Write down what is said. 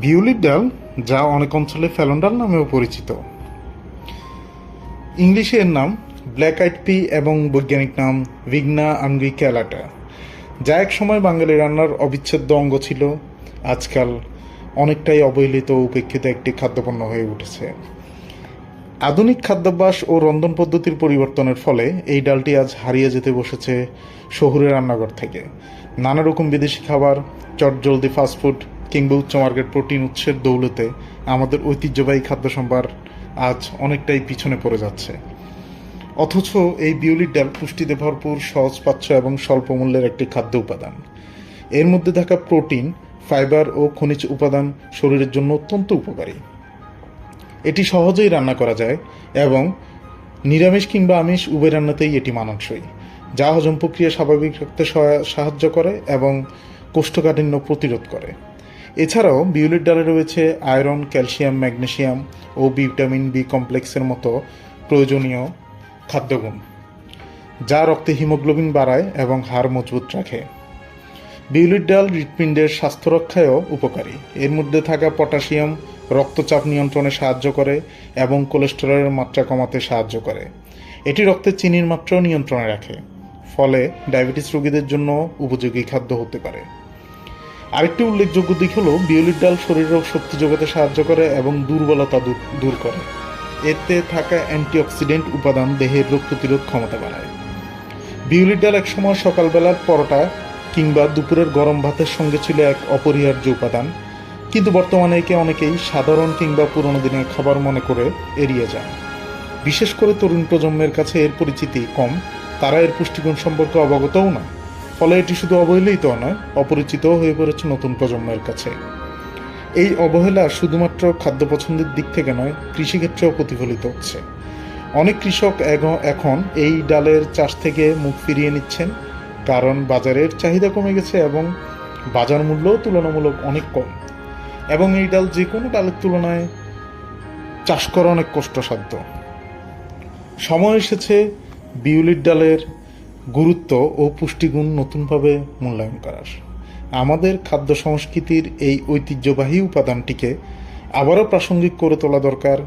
বিউলির ডাল, যা অনেক অঞ্চলে ফেলন ডাল নামেও পরিচিত। ইংলিশে এর নাম ব্ল্যাক আইড পি এবং বৈজ্ঞানিক নাম ভিগনা আঙ্গুইক্যালাটা যা এক সময় বাঙালি রান্নার অবিচ্ছেদ্য অঙ্গ ছিল। আজকাল অনেকটাই অবহেলিত উপেক্ষিত একটি খাদ্যপণ্য হয়ে উঠেছে। আধুনিক খাদ্যাভ্যাস ও রন্ধন পদ্ধতির পরিবর্তনের ফলে এই ডালটি আজ হারিয়ে যেতে বসেছে শহুরে রান্নাঘর থেকে। নানা রকম বিদেশি খাবার, চটজলদি ফাস্টফুড কিংবা উচ্চমার্গের প্রোটিন উৎসের দৌলতে আমাদের ঐতিহ্যবাহী খাদ্য সম্ভার আজ অনেকটাই পিছনে পড়ে যাচ্ছে। অথচ এই বিউলির ডাল পুষ্টিতে ভরপুর সহজপাচ্য এবং স্বল্প মূল্যের একটি খাদ্য উপাদান। এর মধ্যে থাকা প্রোটিন, ফাইবার ও খনিজ উপাদান শরীরের জন্য অত্যন্ত উপকারী। এটি সহজেই রান্না করা যায় এবং নিরামিষ কিংবা আমিষ উভয় রান্নাতেই এটি মানানসই, যা হজম প্রক্রিয়া স্বাভাবিক রাখতে সহায়- সাহায্য করে এবং কোষ্ঠকাঠিন্য প্রতিরোধ করে। এছাড়াও বিউলির ডালে রয়েছে আয়রন, ক্যালসিয়াম, ম্যাগনেসিয়াম ও ভিটামিন বি কমপ্লেক্সের মতো প্রয়োজনীয় খাদ্যগুণ, যা রক্তে হিমোগ্লোবিন বাড়ায় এবং হাড় মজবুত রাখে। বিউলির ডাল হৃৎপিণ্ডের স্বাস্থ্য রক্ষায়ও উপকারী। এর মধ্যে থাকা পটাশিয়াম রক্তচাপ নিয়ন্ত্রণে সাহায্য করে এবং কোলেস্টেরলের মাত্রা কমাতে সাহায্য করে। এটি রক্তে চিনির মাত্রাও নিয়ন্ত্রণে রাখে, ফলে ডায়াবেটিস রোগীদের জন্য উপযোগী খাদ্য হতে পারে। আরেকটি উল্লেখযোগ্য দিক হলো বিউলির ডাল শরীরের শক্তি যোগাতে সাহায্য করে এবং দুর্বলতা দূর দূর করে। এতে থাকা অ্যান্টিঅক্সিডেন্ট উপাদান দেহের রোগ প্রতিরোধ ক্ষমতা বাড়ায়। বিউলির ডাল একসময় সকালবেলার পরোটা কিংবা দুপুরের গরম ভাতের সঙ্গে ছিল এক অপরিহার্য উপাদান, কিন্তু বর্তমানে একে অনেকেই সাধারণ কিংবা পুরনো দিনের খাবার মনে করে এড়িয়ে যান। বিশেষ করে তরুণ প্রজন্মের কাছে এর পরিচিতি কম, তারা এর পুষ্টিগুণ সম্পর্কে অবগতও না ফলে এটি শুধু অবহেলিত নয়, অপরিচিতও হয়ে পড়েছে নতুন প্রজন্মের কাছে। এই অবহেলা শুধুমাত্র খাদ্য পছন্দের দিক থেকে নয়, কৃষিক্ষেত্রেও প্রতিফলিত হচ্ছে। অনেক কৃষক এখন এই ডালের চাষ থেকে মুখ ফিরিয়ে নিচ্ছেন, কারণ বাজারের চাহিদা কমে গেছে এবং বাজার মূল্যও তুলনামূলক অনেক কম। এবং এই ডাল যে কোনো ডালের তুলনায় চাষ করা অনেক কষ্টসাধ্য। সময় এসেছে বিউলির ডালের গুরুত্ব ও পুষ্টিগুণ নতুনভাবে মূল্যায়ন করার। আমাদের খাদ্য সংস্কৃতির এই ঐতিহ্যবাহী উপাদানটিকে আবারও প্রাসঙ্গিক করে তোলা দরকার।